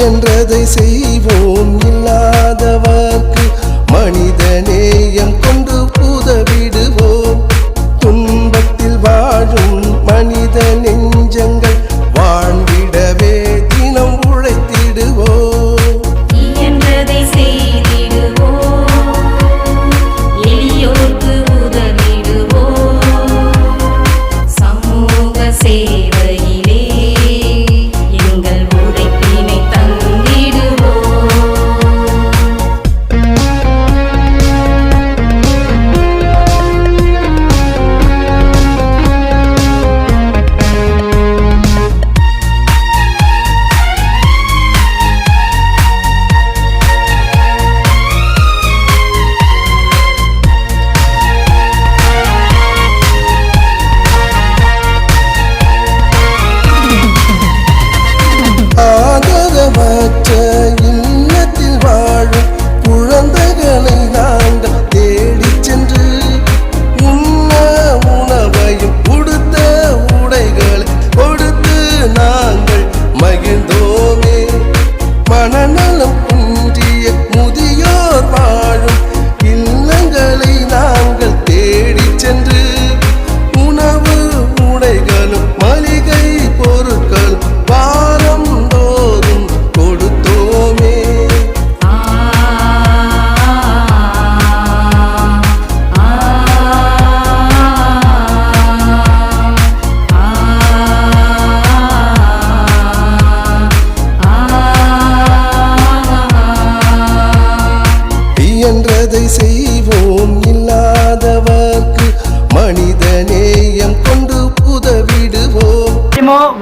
என்றதை செய்வோம்.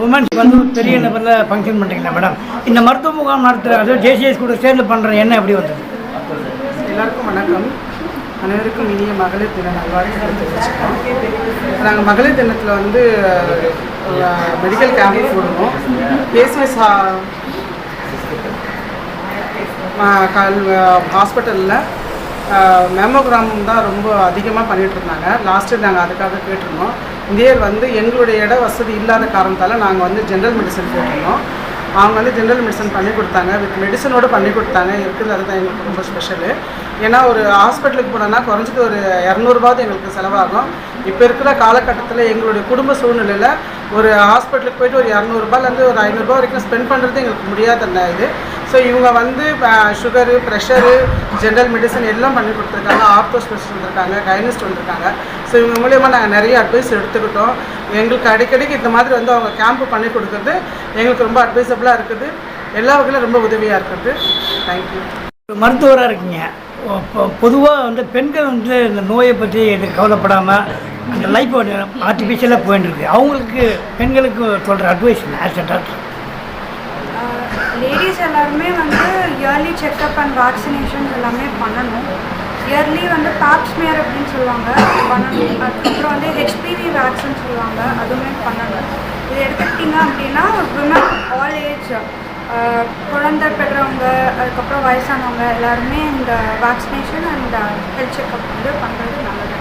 உமன்ஸ் வந்து பெரிய லெவலில் ஃபங்க்ஷன் பண்ணுறீங்களா மேடம் இந்த மருத்துவ முகாம் நடத்துகிற அதாவது ஜேசிஎஸ் கூட சேர்ந்து பண்ணுற என்ன எப்படி வந்தது? எல்லாருக்கும் வணக்கம். அனைவருக்கும் இனிய மகளிர் தின நல்வாழ்த்துக்களை தெரிவிச்சுக்கிறோம். நாங்கள் மகளிர் தினத்தில் வந்து மெடிக்கல் கேம்ப் போடுவோம். ஏசிஎஸ் கல் ஹாஸ்பிட்டலில் மெமோகிராம் தான் ரொம்ப அதிகமாக பண்ணிகிட்டு இருந்தாங்க. லாஸ்ட்டு நாங்கள் அதுக்காக கேட்டிருந்தோம். இந்த வந்து எங்களுடைய இட வசதி இல்லாத காரணத்தால் நாங்கள் வந்து ஜென்ரல் மெடிசன் போட்டிருந்தோம். அவங்க வந்து ஜென்ரல் மெடிசன் பண்ணி கொடுத்தாங்க. வித் மெடிசனோடு பண்ணி கொடுத்தாங்க. இருக்கிறது அதுதான் எங்களுக்கு ரொம்ப ஸ்பெஷலு ஏன்னா ஒரு ஹாஸ்பிட்டலுக்கு போனோன்னா குறைஞ்சது ஒரு இரநூறுபாவது எங்களுக்கு செலவாகும். இப்போ இருக்கிற காலகட்டத்தில் எங்களுடைய குடும்ப சூழ்நிலையில் ஒரு ஹாஸ்பிட்டலுக்கு போயிட்டு ஒரு இரநூறுபாலேருந்து ஒரு ஐநூறுரூபா வரைக்கும் ஸ்பெண்ட் பண்ணுறது எங்களுக்கு முடியாத இது? ஸோ இவங்க வந்து சுகரு ப்ரெஷரு ஜென்ரல் மெடிசன் எல்லாம் பண்ணி கொடுத்துருக்காங்க. ஆர்த்தோ ஸ்பெஷலிஸ்ட் வந்திருக்காங்க கைனிஸ்ட் வந்திருக்காங்க. ஸோ இவங்க மூலியமாக நாங்கள் நிறைய அட்வைஸ் எடுத்துக்கிட்டோம். எங்களுக்கு அடிக்கடிக்கு இந்த மாதிரி வந்து அவங்க கேம்ப் பண்ணி கொடுக்குறது எங்களுக்கு ரொம்ப அட்வைசபிளாக இருக்குது. எல்லா வகையிலும் ரொம்ப உதவியாக இருக்குது. தேங்க்யூ மருத்துவராக இருக்கீங்க. பொதுவாக வந்து பெண்கள் வந்து இந்த நோயை பற்றி இது கவலைப்படாமல் அந்த லைஃப் ஆர்டிஃபிஷியலாக போயின்னு இருக்கு. அவங்களுக்கு பெண்களுக்கு சொல்கிற advice as a doctor ladies எல்லாருமே வந்து இயர்லி செக்கப் அண்ட் வேக்சினேஷன் எல்லாமே பண்ணணும். இயர்லி வந்து பேப்ஸ்மியர் அப்படின்னு சொல்லுவாங்க. பண்ணணும். அதுக்கப்புறம் வந்து ஹெச்பிவி வேக்சின் சொல்லுவாங்க. அதுவுமே பண்ணணும். இது எடுத்துக்கிட்டிங்க அப்படின்னா விமன் ஆல் ஏஜ் குழந்தை பெற்றவங்க அதுக்கப்புறம் வயசானவங்க எல்லாருமே இந்த வேக்சினேஷன் அண்ட் ஹெல்த் செக்கப் வந்து பண்ணுறது நல்லது.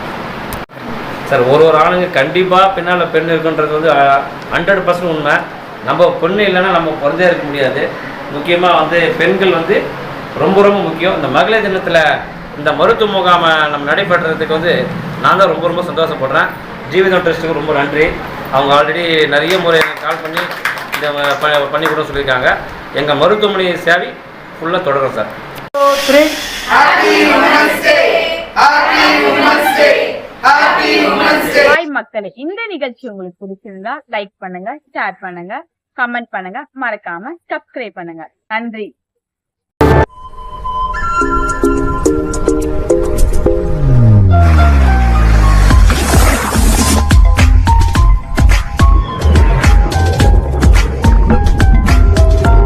சார் ஒரு ஒரு ஆளுங்க கண்டிப்பாக பின்னால் பெண் இருக்குன்றது வந்து ஹண்ட்ரட் பர்சன்ட் உண்மை. நம்ம பொண்ணு இல்லைன்னா நம்ம பிறந்தே இருக்க முடியாது. முக்கியமாக வந்து பெண்கள் வந்து ரொம்ப ரொம்ப முக்கியம். இந்த மகளிர் தினத்தில் இந்த மருத்துவ முகாமை நம்ம நடைபெற்றதுக்கு வந்து நான் தான் ரொம்ப ரொம்ப சந்தோஷப்படுறேன். ஜீவிதம் ட்ரஸ்ட்டுக்கு ரொம்ப நன்றி. அவங்க ஆல்ரெடி நிறைய முறை எனக்கு கால் பண்ணி இந்த ப- பண்ணி கொடுக்க சொல்லியிருக்காங்க. எங்கள் மருத்துவமனை சேவை ஃபுல்லாக தொடரும் சார். மக்களே இந்த நிகழ்ச்சி உங்களுக்கு பிடிச்சிருந்தா லைக் பண்ணுங்க ஷேர் பண்ணுங்க. கமெண்ட் பண்ணுங்க. மறக்காம சப்ஸ்கிரைப் பண்ணுங்க. நன்றி.